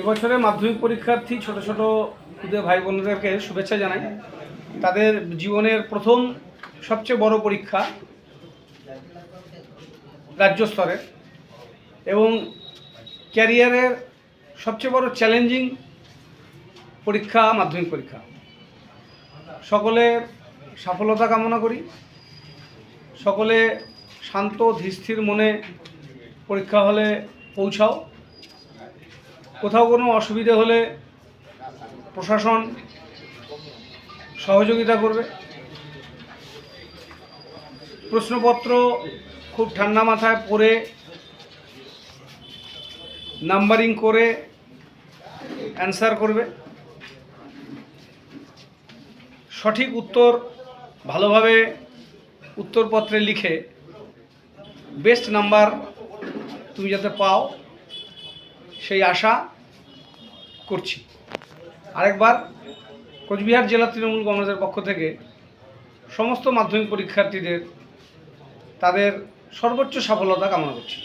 এবছরে মাধ্যমিক পরীক্ষার্থী ছোট ছোট খুদে ভাই বোনদেরকে শুভেচ্ছা জানাই। তাদের জীবনের প্রথম সবচেয়ে বড় পরীক্ষা রাজ্য স্তরের এবং ক্যারিয়ারের সবচেয়ে বড় চ্যালেঞ্জিং পরীক্ষা মাধ্যমিক পরীক্ষা। সকলের সফলতা কামনা করি, সকলে শান্ত ধীরস্থির মনে পরীক্ষা হলে পৌঁছাও। কোথাও কোনো অসুবিধে হলে প্রশাসন সহযোগিতা করবে। প্রশ্নপত্র খুব ঠান্ডা মাথায় পড়ে, নাম্বারিং করে অ্যান্সার করবে। সঠিক উত্তর ভালোভাবে উত্তরপত্রে লিখে বেস্ট নাম্বার তুমি যাতে পাও। আশা করছি। আরেকবার কোচবিহার জেলা তৃণমূল কংগ্রেসের পক্ষ থেকে সমস্ত মাধ্যমিক পরীক্ষার্থীদের তাদের সর্বোচ্চ সফলতা কামনা করছি।